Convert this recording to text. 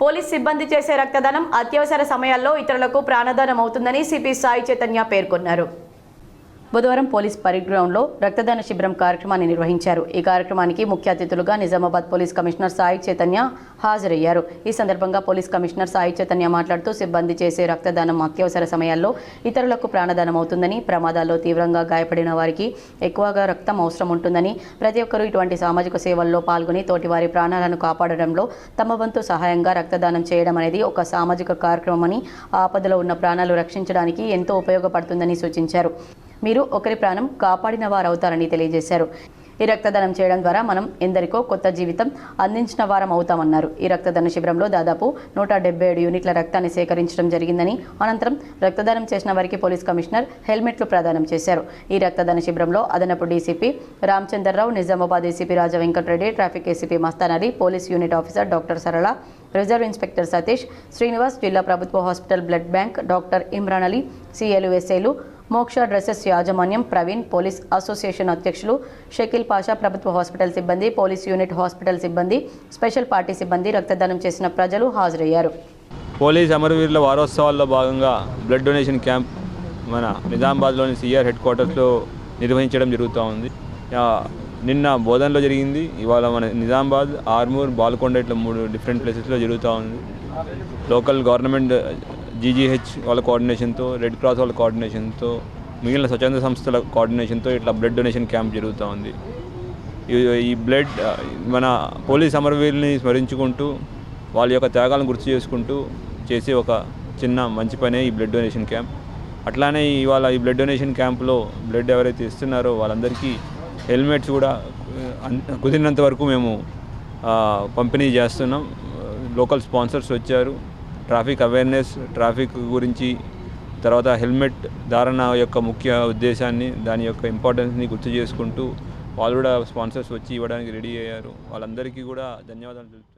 Police సిబ్బంది చేసే రక్తదానం అత్యవసర సమయాల్లో ఇతరులకు ప్రాణదానం అవుతుందని సిపి సాయి చైతన్య పేర్కొన్నారు. బుధవారం పోలీస్ పరేడ్ గ్రౌండ్లో రక్తదాన శిబిరం కార్యక్రమాన్ని నిర్వహించారు. ఈ కార్యక్రమానికి ముఖ్య అతిథులుగా నిజామాబాద్ పోలీస్ కమిషనర్ సాయి చైతన్య హాజరయ్యారు. ఈ సందర్భంగా పోలీస్ కమిషనర్ సాయి చైతన్య మాట్లాడుతూ సిబ్బంది చేసే రక్తదానం అత్యవసర సమయాల్లో ఇతరులకు ప్రాణదానం అవుతుందని ప్రమాదాల్లో తీవ్రంగా గాయపడిన వారికి ఎక్కువగా రక్తం అవసరం ఉంటుందని ప్రతి ఒక్కరూ ఇటువంటి సామాజిక సేవల్లో పాల్గొని తోటివారి ప్రాణాలను కాపాడడంలో తమ వంతు సహాయంగా రక్తదానం చేయడం అనేది ఒక సామాజిక కార్యక్రమమని ఆపదలో ఉన్న ప్రాణాలు రక్షించడానికి ఎంతో ఉపయోగపడుతుందని సూచించారు. మీరు ఒకరి ప్రాణం కాపాడిన వారవుతారని తెలియజేశారు. ఈ రక్తదానం చేయడం ద్వారా మనం ఎందరికో కొత్త జీవితం అందించిన వారం అవుతామన్నారు. ఈ రక్తదాన శిబిరంలో దాదాపు నూట డెబ్బై ఏడు యూనిట్ల రక్తాన్ని సేకరించడం జరిగిందని అనంతరం రక్తదానం చేసిన వారికి పోలీస్ కమిషనర్ హెల్మెట్లు ప్రదానం చేశారు. ఈ రక్తదాన శిబిరంలో అదనపు DCP Ramachandra Rao Nizamabad ACP Raja Venkata Reddy traffic ACP Mastan police unit officer doctor Sarala reserve inspector Satish Srinivas జిల్లా ప్రభుత్వ hospital blood bank doctor Imran Ali సీఏలు ఎస్ఏలు మోక్ష డ్రెస్సెస్ యాజమాన్యం ప్రవీణ్ పోలీస్ అసోసియేషన్ అధ్యక్షులు షకీల్ పాషా ప్రభుత్వ హాస్పిటల్ సిబ్బంది పోలీస్ యూనిట్ హాస్పిటల్ సిబ్బంది special party సిబ్బంది రక్తదానం చేసిన ప్రజలు హాజరయ్యారు. పోలీస్ అమరవీరుల వారోత్సవాల్లో భాగంగా బ్లడ్ డొనేషన్ క్యాంప్ మన నిజామాబాద్లోని సిఆర్ హెడ్ క్వార్టర్స్లో నిర్వహించడం జరుగుతూ ఉంది. నిన్న బోధనలో జరిగింది ఇవాళ మన నిజామాబాద్ ఆర్మూర్ బాల్కొండ ఇట్లా మూడు డిఫరెంట్ ప్లేసెస్లో జరుగుతూ ఉంది. లోకల్ గవర్నమెంట్ జీజీహెచ్ వాళ్ళ కోఆర్డినేషన్తో రెడ్ క్రాస్ వాళ్ళ కోఆర్డినేషన్తో మిగిలిన స్వచ్ఛంద సంస్థల కోఆర్డినేషన్తో ఇట్లా బ్లడ్ డొనేషన్ క్యాంప్ జరుగుతూ ఉంది. ఈ- ఈ బ్లడ్ మన పోలీస్ అమరవీరుల్ని స్మరించుకుంటూ వాళ్ళ యొక్క త్యాగాలను గుర్తు చేసుకుంటూ చేసే ఒక చిన్న మంచి పనే ఈ బ్లడ్ డొనేషన్ క్యాంప్ అట్లానే ఇవాళ ఈ బ్లడ్ డొనేషన్ క్యాంప్లో బ్లడ్ ఎవరైతే ఇస్తున్నారో వాళ్ళందరికీ హెల్మెట్స్ కూడా కుదిరినంత వరకు మేము పంపిణీ చేస్తున్నాం. లోకల్ స్పాన్సర్స్ వచ్చారు. ట్రాఫిక్ అవేర్నెస్ ట్రాఫిక్ గురించి తర్వాత హెల్మెట్ ధారణ యొక్క ముఖ్య ఉద్దేశాన్ని దాని యొక్క ఇంపార్టెన్స్ని గుర్తు చేసుకుంటూ వాళ్ళు కూడా స్పాన్సర్స్ వచ్చి ఇవ్వడానికి రెడీ అయ్యారు. వాళ్ళందరికీ కూడా ధన్యవాదాలు తెలుపుతున్నాను.